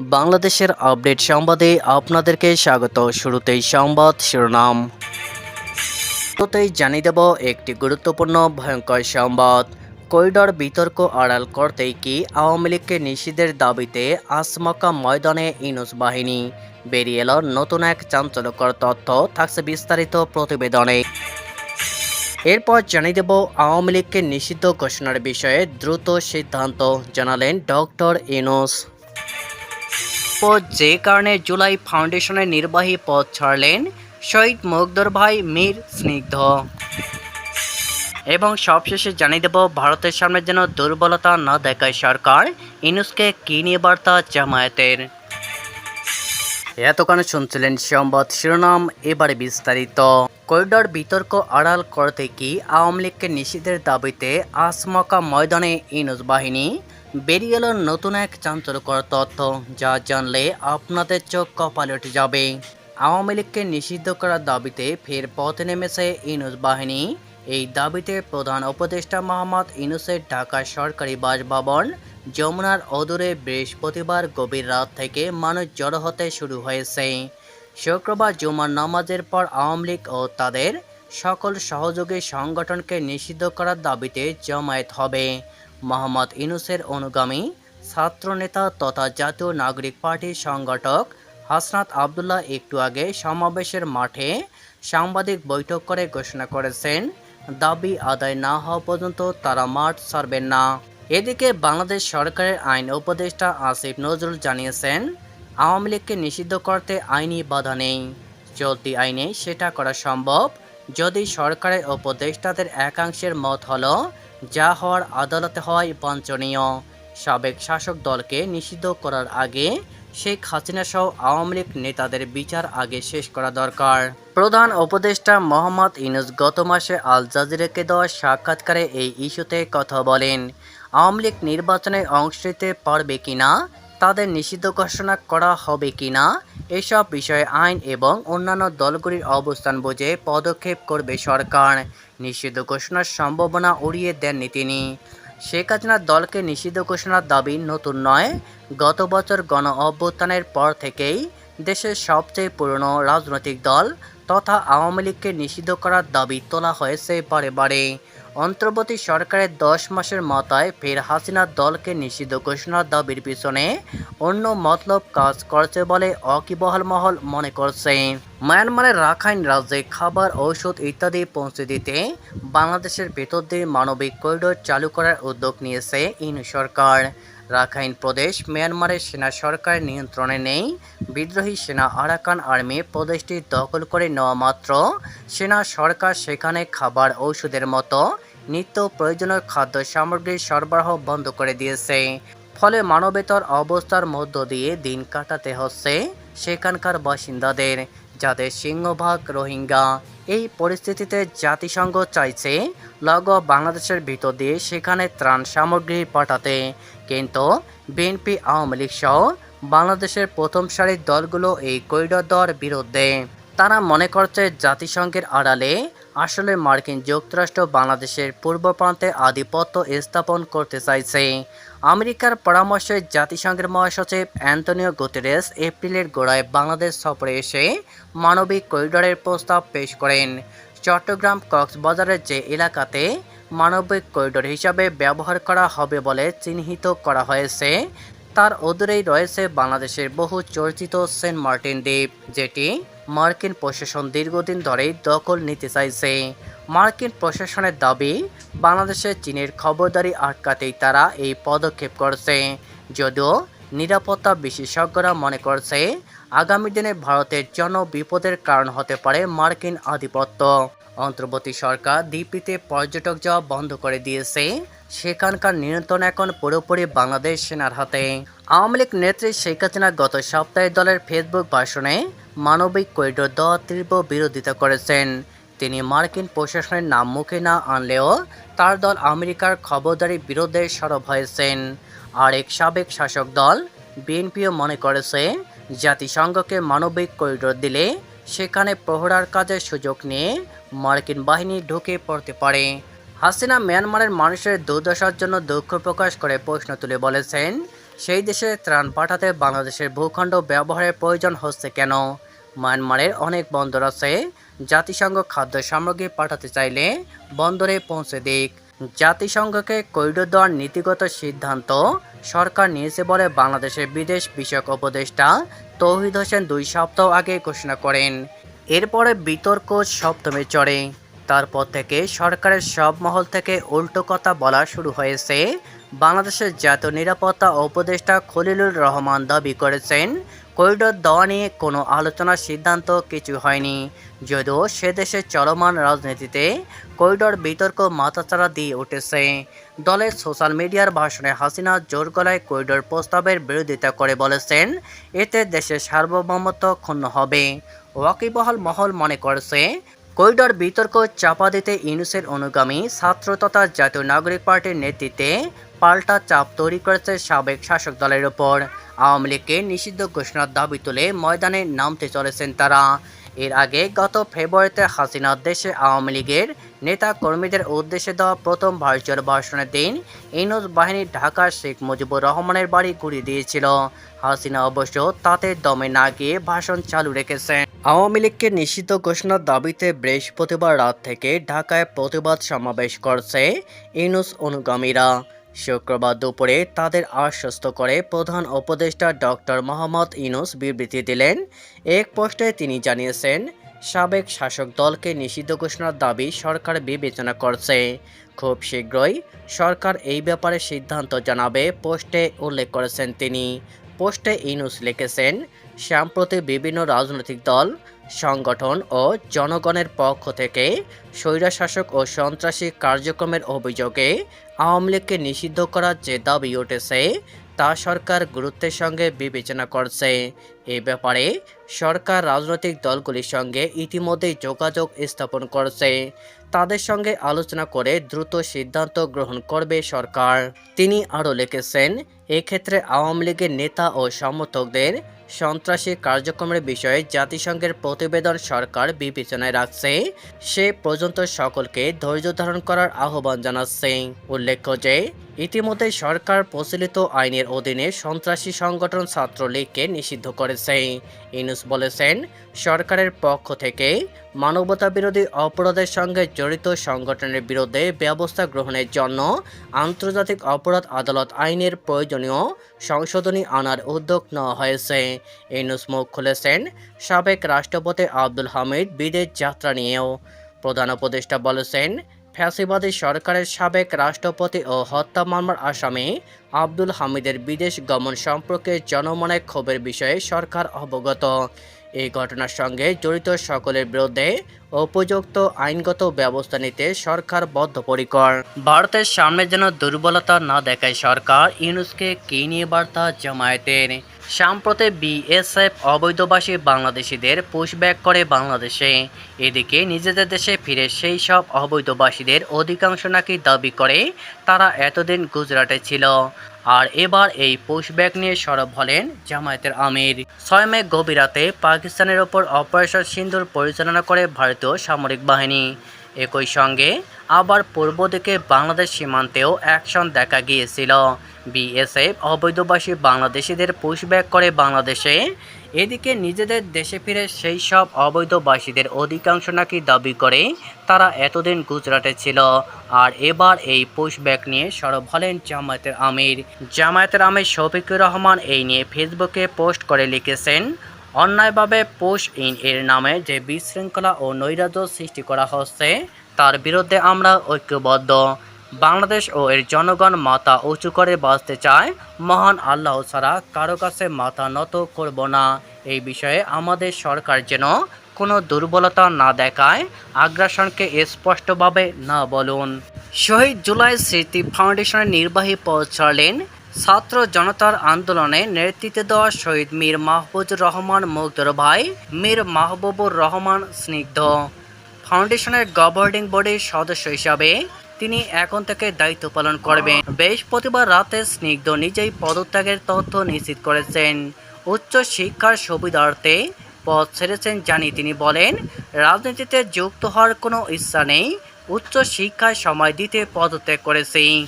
বাংলাদেশের আপডেট সংবাদে আপনাদেরকে স্বাগত। শুরুতেই সংবাদ শিরোনাম। শুরুতেই জানিয়ে দেব একটি গুরুত্বপূর্ণ ভয়ঙ্কর সংবাদ। করিডর বিতর্ক আড়াল করতেই কি আওয়ামী লীগকে নিষিদ্ধের দাবিতে আসমকা ময়দানে ইনুস বাহিনী? বেরিয়ে এলো নতুন এক চাঞ্চল্যকর তথ্য, থাকছে বিস্তারিত প্রতিবেদনে। এরপর জানিয়ে দেব আওয়ামী লীগকে নিষিদ্ধ ঘোষণার বিষয়ে দ্রুত সিদ্ধান্ত, জানালেন ডক্টর ইনুস। ও যে কারণে জুলাই ফাউন্ডেশনের নির্বাহী পদ ছাড়লেন শহীদ মুগ্ধর ভাই মীর স্নিগ্ধ। এবং সবশেষে জানিয়ে দেব, ভারতের সামনে যেন দুর্বলতা না দেখায় সরকার ইনুসকে কি নিয়ে বার্তা জামায়াতের? এতক্ষণ শুনছিলেন সংবাদ শিরোনাম, এবারে বিস্তারিত। করিডর বিতর্ক আড়াল করতে কি আওয়ামী লীগকে নিষিদ্ধের দাবিতে আসমকা ময়দানে ইনুস বাহিনী? বেরিয়ে এলো নতুন এক চাঞ্চল্যকর তথ্য যা জানলে আপনাদের চোখ কপালে উঠে যাবে। আওয়ামী লীগকে নিষিদ্ধ করার দাবিতে ফের পথে নেমেছে ইনুস বাহিনী। এই দাবিতে প্রধান উপদেষ্টা মোহাম্মদ ইনুসের ঢাকা সরকারি বাসভবন যমুনার অদূরে বৃহস্পতিবার গভীর রাত থেকে মানুষ জড়ো হতে শুরু হয়েছে। শুক্রবার জুমার নামাজের পর আওয়ামী লীগ ও তাদের সকল সহযোগী সংগঠনকে নিষিদ্ধ করার দাবিতে জমায়েত হবে। মোহাম্মদ ইনুসের অনুগামী ছাত্রনেতা তথা জাতীয় নাগরিক পার্টির সংগঠক হাসনাত আবদুল্লাহ একটু আগে সমাবেশের মাঠে সাংবাদিক বৈঠক করে ঘোষণা করেছেন। দাবি আদায় না হওয়া পর্যন্ত তারা মাঠ ছাড়বেন না। এদিকে বাংলাদেশ সরকারের আইন উপদেষ্টা আসিফ নজরুল জানিয়েছেন, আওয়ামী লীগকে নিষিদ্ধ করতে আইনি বাধা নেই। চলতি আইনে সেটা করা সম্ভব যদি সরকারের উপদেষ্টাদের একাংশের মত হলো যা হওয়ার আদালতে হয় বাঞ্ছনীয়। সাবেক শাসক দলকে নিষিদ্ধ করার আগে শেখ হাসিনা সহ আওয়ামী লীগ নেতাদের বিচার আগে শেষ করা দরকার। প্রধান উপদেষ্টা মোহাম্মদ ইনুস গত মাসে আল জাজিরাকে দেওয়া সাক্ষাৎকারে এই ইস্যুতে কথা বলেন, আওয়ামী লীগ নির্বাচনে অংশ নিতে পারবে কিনা তাদের নিষিদ্ধ ঘোষণা করা হবে কিনা? এসব বিষয়ে আইন এবং অন্যান্য দলগুলির অবস্থান বুঝে পদক্ষেপ করবে সরকার। নিষিদ্ধ ঘোষণার সম্ভাবনা উড়িয়ে দেননি তিনি। শেখ হাসিনার দলকে নিষিদ্ধ ঘোষণার দাবি নতুন নয়। গত বছর গণ অভ্যুত্থানের পর থেকেই দেশের সবচেয়ে পুরনো রাজনৈতিক দল তথা আওয়ামী লীগকে নিষিদ্ধ করার দাবি তোলা হয়েছে বারে বারে। অন্তর্বর্তী সরকারের দশ মাসের মাথায় ফের হাসিনার দলকে নিষিদ্ধ ঘোষণার দাবির পিছনে অন্য মতলব কাজ করছে বলে অকিবহাল মহল মনে করছে। মায়ানমারের রাখাইন রাজ্যে খাবার, ঔষধ ইত্যাদি পৌঁছে দিতে বাংলাদেশের ভেতর দিয়ে মানবিক করিডোর চালু করার উদ্যোগ নিয়েছে ইন সরকার। রাখাইন প্রদেশ, মিয়ানমারের সেনা সরকার নিয়ন্ত্রণে নেই। বিদ্রোহী সেনা আরাকান আর্মি প্রদেশটি দখল করে নেওয়া মাত্র। সেনা সরকার সেখানে খাবার ঔষধের মতো নিত্য প্রয়োজনীয় খাদ্য সামগ্রীর সরবরাহ বন্ধ করে দিয়েছে। ফলে মানবেতর অবস্থার মধ্য দিয়ে দিন কাটাতে হচ্ছে সেখানকার বাসিন্দাদের। যাদের সিংহভাগ রোহিঙ্গা, এই পরিস্থিতিতে জাতিসংঘ চাইছে লগ বাংলাদেশের ভিতর দিয়ে সেখানে ত্রাণ সামগ্রী পাঠাতে। কিন্তু বিএনপি, আওয়ামী লীগ সহ বাংলাদেশের প্রথম সারির দলগুলো এই করিডর বিরুদ্ধে। তারা মনে করছে জাতিসংঘের আড়ালে আসলে মার্কিন যুক্তরাষ্ট্র বাংলাদেশের পূর্ব প্রান্তে আধিপত্য স্থাপন করতে চাইছে। আমেরিকার পরামর্শে জাতিসংঘের মহাসচিব অ্যান্টনিও গুতেরেস এপ্রিলের গোড়ায় বাংলাদেশ সফরে এসে মানবিক করিডরের প্রস্তাব পেশ করেন। চট্টগ্রাম কক্সবাজারের যে এলাকাতে মানবিক করিডোর হিসাবে ব্যবহার করা হবে বলে চিহ্নিত করা হয়েছে, তার অদূরেই রয়েছে বাংলাদেশের বহু চর্চিত সেন্ট মার্টিন দ্বীপ, যেটি মার্কিন প্রশাসন দীর্ঘদিন ধরেই দখল নিতে চাইছে। মার্কিন প্রশাসনের দাবি, বাংলাদেশে চীনের খবরদারি আটকাতেই তারা এই পদক্ষেপ করছে। যদিও নিরাপত্তা বিশেষজ্ঞরা মনে করছে, আগামী দিনে ভারতের জন্য বিপদের কারণ হতে পারে মার্কিন আধিপত্য। অন্তর্বর্তী সরকার দ্বীপটিতে পর্যটক যাওয়া বন্ধ করে দিয়েছে, সেখানকার নিয়ন্ত্রণ এখন পুরোপুরি বাংলাদেশ সেনার হাতে। আওয়ামী লীগ নেত্রী শেখ হাসিনা গত সপ্তাহে দলের ফেসবুক ভাষণে মানবিক করিডোর দেওয়ার তীব্র বিরোধিতা করেছেন। তিনি মার্কিন প্রশাসনের নাম মুখে না আনলেও তার দল আমেরিকার খবরদারির বিরুদ্ধে সরব হয়েছেন। আর এক সাবেক শাসক দল বিএনপিও মনে করেছে, জাতিসংঘকে মানবিক করিডোর দিলে সেখানে প্রহরার কাজের সুযোগ নিয়ে মার্কিন বাহিনী ঢুকে পড়তে পারে। হাসিনা মিয়ানমারের মানুষের দুর্দশার জন্য দুঃখ প্রকাশ করে প্রশ্ন তুলে বলেছেন, সেই দেশে ত্রাণ পাঠাতে বাংলাদেশের ভূখণ্ড ব্যবহারের প্রয়োজন হচ্ছে কেন? মায়ানমারের অনেক বন্দর আছে। জাতিসংঘ খাদ্য সামগ্রী পাঠাতে চাইলে বন্দরে পৌঁছে দিক। জাতিসংঘকে করিডোর দেওয়ার নীতিগত সিদ্ধান্ত সরকার নিয়েছে বলে বাংলাদেশের বিদেশ বিষয়ক উপদেষ্টা তৌহিদ হোসেন দুই সপ্তাহ আগে ঘোষণা করেন। এরপরে বিতর্ক সপ্তমে চড়ে। তারপর থেকে সরকারের সব মহল থেকে উল্টো কথা বলা শুরু হয়েছে। বাংলাদেশের জাতীয় নিরাপত্তা উপদেষ্টা খলিলুর রহমান দাবি করেছেন, করিডোর দেওয়া নিয়ে কোনো আলোচনার সিদ্ধান্ত কিছু হয়নি। যদিও সে দেশে চলমান রাজনীতিতে করিডোর বিতর্ক মাথাচাড়া দিয়ে উঠেছে। দলের সোশ্যাল মিডিয়ার ভাষণে হাসিনা জোর গলায় করিডোর প্রস্তাবের বিরোধিতা করে বলেছেন, এতে দেশের সার্বভৌমত্ব ক্ষুণ্ণ হবে। ওয়াকিবহাল মহল মনে করছে করিডোর বিতর্ক চাপা দিতে ইউনুসের অনুগামী ছাত্র তথা জাতীয় নাগরিক পার্টির নেতৃত্বে পাল্টা চাপ তৈরি করেছে সাবেক শাসক দলের ওপর। আওয়ামী লীগকে নিষিদ্ধ ঘোষণার দাবি তুলে ময়দানে নামতে চলেছেন তারা। এর আগে গত ফেব্রুয়ারিতে হাসিনার দেশে আওয়ামী লীগের নেতা কর্মীদের উদ্দেশ্যে দেওয়া প্রথম ভার্চুয়াল ভাষণের দিন ইনুস বাহিনী ঢাকার শেখ মুজিবুর রহমানের বাড়ি ঘুরিয়ে দিয়েছিল। হাসিনা অবশ্য তাতে দমে না গিয়ে ভাষণ চালু রেখেছেন। আওয়ামী লীগকে নিষিদ্ধ ঘোষণার দাবিতে বৃহস্পতিবার রাত থেকে ঢাকায় প্রতিবাদ সমাবেশ করছে ইনুস অনুগামীরা। শুক্রবার দুপুরে তাদের আশ্বস্ত করে প্রধান উপদেষ্টা ডক্টর মোহাম্মদ ইনুস বিবৃতি দিলেন। এক পোস্টে তিনি জানিয়েছেন, সাবেক শাসক দলকে নিষিদ্ধ ঘোষণার দাবি সরকার বিবেচনা করছে। খুব শীঘ্রই সরকার এই ব্যাপারে সিদ্ধান্ত জানাবে, পোস্টে উল্লেখ করেছেন তিনি। পোস্টে ইনুস লিখেছেন সাম্প্রতি বিভিন্ন রাজনৈতিক দল, সংগঠন ও জনগণের পক্ষ থেকে স্বৈরাশাসক ও সন্ত্রাসী কার্যক্রমের অভিযোগে আওয়ামী লীগকে নিষিদ্ধ করার যে দাবি উঠেছে, তা সরকার গুরুত্বের সঙ্গে বিবেচনা করছে। এ ব্যাপারে সরকার রাজনৈতিক দলগুলির সঙ্গে ইতিমধ্যেই যোগাযোগ স্থাপন করছে। তাদের সঙ্গে আলোচনা করে দ্রুত সিদ্ধান্ত গ্রহণ করবে সরকার। তিনি আরও লিখেছেন, এক্ষেত্রে আওয়ামী লীগের নেতা ও সমর্থকদের সন্ত্রাসী কার্যক্রমের বিষয়ে জাতিসংঘের প্রতিবেদন সরকার বিবেচনায় রাখছে। সে পর্যন্ত সকলকে ধৈর্য ধারণ করার আহ্বান জানাচ্ছে। উল্লেখ্য যে ইতিমধ্যে সরকার প্রচলিত আইনের অধীনে সন্ত্রাসী সংগঠন ছাত্রলীগকে নিষিদ্ধ করেছে। ইনুস বলেছেন, সরকারের পক্ষ থেকে মানবতা বিরোধী অপরাধের সঙ্গে জড়িত সংগঠনের বিরুদ্ধে ব্যবস্থা গ্রহণের জন্য আন্তর্জাতিক অপরাধ আদালত আইনের প্রয়োজনীয় সংশোধনী আনার উদ্যোগ নেওয়া হয়েছে। ইনুস মুখ খুলেছেন, সাবেক রাষ্ট্রপতি আব্দুল হামিদ বিদেশ যাত্রা নিয়েও। প্রধান উপদেষ্টা বলেছেন ফ্যাসিবাদী সরকারের সাবেক রাষ্ট্রপতি ও হত্যা মামলার আসামি আব্দুল হামিদের বিদেশ গমন সম্পর্কে জনমনে ক্ষোভের বিষয়ে সরকার অবগত। এই ঘটনার সঙ্গে জড়িত সকলের বিরুদ্ধে উপযুক্ত আইনগত ব্যবস্থা নিতে সরকার বদ্ধপরিকর। ভারতের সামনে যেন দুর্বলতা না দেখায় সরকার, ইউনুসকে কি নিয়ে বার্তা জামায়াতের? সাম্প্রতি বিএসএফ অবৈধবাসী বাংলাদেশিদের পুশব্যাক করে বাংলাদেশে। এদিকে নিজেদের দেশে ফিরে সেই সব অবৈধবাসীদের অধিকাংশ নাকি দাবি করে, তারা এতদিন গুজরাটে ছিল। আর এবার এই পুশব্যাক নিয়ে সরব হলেন জামায়াতের আমির। ছয় মে গভীর রাতে পাকিস্তানের ওপর অপারেশন সিন্ধুর পরিচালনা করে ভারতীয় সামরিক বাহিনী। একই সঙ্গে আবার পূর্ব দিকে বাংলাদেশ সীমান্তেও অ্যাকশন দেখা গিয়েছিল। বিএসএফ অবৈধবাসী বাংলাদেশিদের পুশব্যাক করে বাংলাদেশে। এদিকে নিজেদের দেশে ফিরে সেই সব অবৈধবাসীদের অধিকাংশ নাকি দাবি করে তারা এতদিন গুজরাটে ছিল। আর এবার এই পুশব্যাক নিয়ে সরব হলেন জামায়াতের আমির। জামায়াতের আমির শফিকুর রহমান এই নিয়ে ফেসবুকে পোস্ট করে লিখেছেন অন্যায়ভাবে পোষ ইন এর নামে যে বিশৃঙ্খলা ও নৈরাজ্য সৃষ্টি করা হচ্ছে, তার বিরুদ্ধে আমরা ঐক্যবদ্ধ। বাংলাদেশ ও এর জনগণ মাথা উঁচু করে বাঁচতে চায়, মহান আল্লাহ ছাড়া কারও কাছে মাথা নত করব না। এই বিষয়ে আমাদের সরকার যেন কোনো দুর্বলতা না দেখায়, আগ্রাসনকে স্পষ্টভাবে না বলুন। শহীদ জুলাই স্মৃতি ফাউন্ডেশনের নির্বাহী পদ ছাড়লেন ছাত্র জনতার আন্দোলনে নেতৃত্ব দেওয়া শহীদ মীর মাহবুবুর রহমান, মুগ্ধর ভাই মীর মাহবুবুর রহমান স্নিগ্ধ। ফাউন্ডেশনের গভর্নিং বডির সদস্য হিসাবে তিনি এখন থেকে দায়িত্ব পালন করবেন। বৃহস্পতিবার রাতে স্নিগ্ধ নিজেই পদত্যাগের তথ্য নিশ্চিত করেছেন। উচ্চ শিক্ষার সুবিধার্থে পদ ছেড়েছেন জানি তিনি বলেন, রাজনীতিতে যুক্ত হওয়ার কোনো ইচ্ছা নেই। উচ্চ শিক্ষায় সময় দিতে পদত্যাগ করেছি।